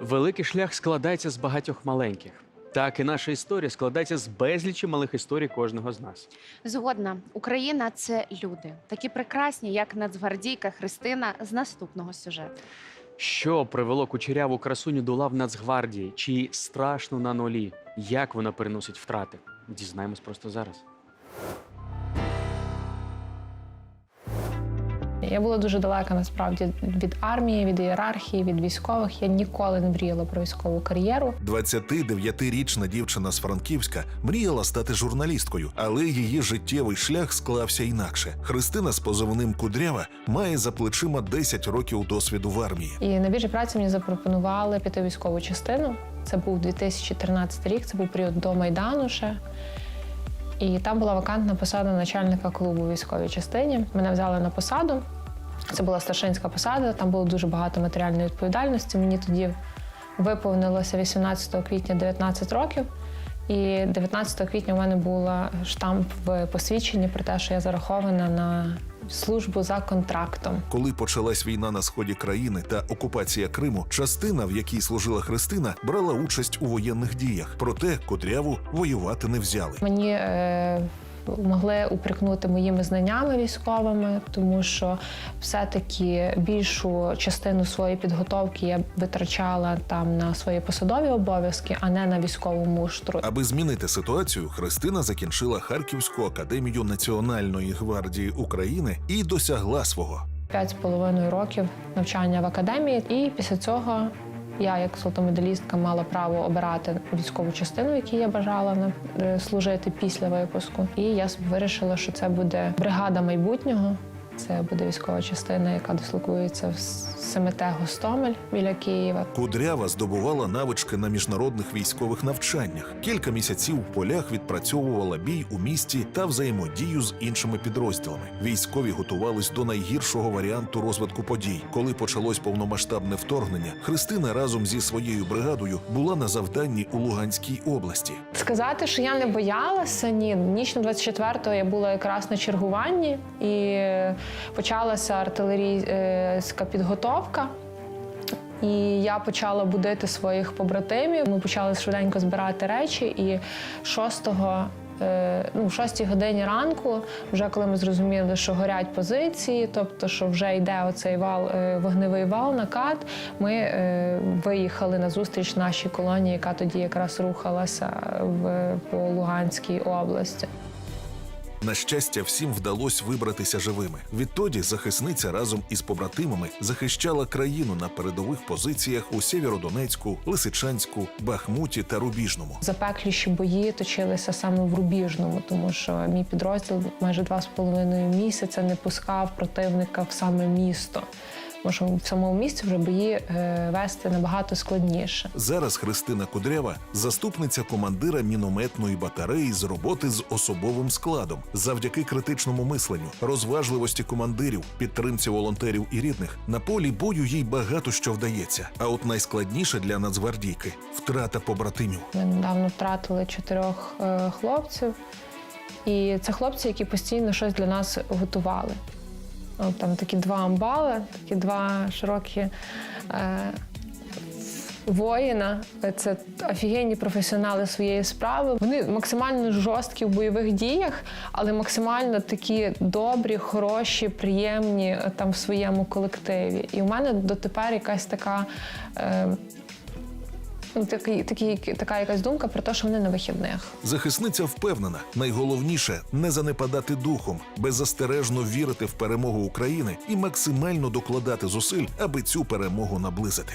Великий шлях складається з багатьох маленьких. Так і наша історія складається з безлічі малих історій кожного з нас. Згодна, Україна це люди, такі прекрасні, як нацгвардійка Христина з наступного сюжету. Що привело кучеряву красуню до лав Нацгвардії? Чи страшно на нулі? Як вона переносить втрати? Дізнаємось просто зараз. Я була дуже далека насправді від армії, від ієрархії, від військових. Я ніколи не мріяла про військову кар'єру. 29-річна дівчина з Франківська мріяла стати журналісткою, але її життєвий шлях склався інакше. Христина з позивним Кудрява має за плечима 10 років досвіду в армії. І на біржі праці мені запропонували піти в військову частину. Це був 2013 рік, це був період до Майдану ще. І там була вакантна посада начальника клубу військовій частині. Мене взяли на посаду. Це була старшинська посада, там було дуже багато матеріальної відповідальності. Мені тоді виповнилося 18 квітня 19 років. І 19 квітня у мене була штамп в посвідченні про те, що я зарахована на службу за контрактом. Коли почалась війна на сході країни та окупація Криму, частина, в якій служила Христина, брала участь у воєнних діях. Проте Кудряву воювати не взяли. Мені е, могли упрекнути моїми знаннями військовими, тому що все-таки більшу частину своєї підготовки я витрачала там на свої посадові обов'язки, а не на військову муштру. Аби змінити ситуацію, Христина закінчила Харківську академію Національної гвардії України і досягла свого. П'ять з половиною років навчання в академії, і після цього. Я, як золотомедалістка, мала право обирати військову частину, в я бажала е, служити після випуску. І я вирішила, що це буде бригада майбутнього. Це буде військова частина, яка дислокується в СМТ Гостомель біля Києва. Кудрява здобувала навички на міжнародних військових навчаннях. Кілька місяців в полях відпрацьовувала бій у місті та взаємодію з іншими підрозділами. Військові готувались до найгіршого варіанту розвитку подій. Коли почалось повномасштабне вторгнення, Христина разом зі своєю бригадою була на завданні у Луганській області. Сказати, що я не боялася, ні. Ніч на 24-го я була якраз на чергуванні і почалася артилерійська підготовка. І я почала будити своїх побратимів. Ми почали швиденько збирати речі. І 6 е, ну, в 6 годині ранку, вже коли ми зрозуміли, що горять позиції, тобто, що вже йде оцей вал, е, вогневий вал, накат, ми е, виїхали на зустріч нашій колонії, яка тоді якраз рухалася в по Луганській області. На щастя, всім вдалося вибратися живими. Відтоді захисниця разом із побратимами захищала країну на передових позиціях у Сєвєродонецьку, Лисичанську, Бахмуті та Рубіжному. Запекліші бої точилися саме в Рубіжному, тому що мій підрозділ майже два з половиною місяця не пускав противника в саме місто. Що в самому місті вже бої е, вести набагато складніше. Зараз Христина Кудрява заступниця командира мінометної батареї з роботи з особовим складом. Завдяки критичному мисленню, розважливості командирів, підтримці волонтерів і рідних на полі бою їй багато що вдається. А от найскладніше для нацгвардійки втрата побратимів. Ми недавно втратили чотирьох е, хлопців, і це хлопці, які постійно щось для нас готували. От Там такі два амбали, такі два широкі е, воїна. Це офігенні професіонали своєї справи. Вони максимально жорсткі в бойових діях, але максимально такі добрі, хороші, приємні е, там в своєму колективі. І у мене дотепер якась така. Е, Ну, такий, такий, така якась думка про те, що вони на вихідних. Захисниця впевнена, найголовніше не занепадати духом, беззастережно вірити в перемогу України і максимально докладати зусиль, аби цю перемогу наблизити.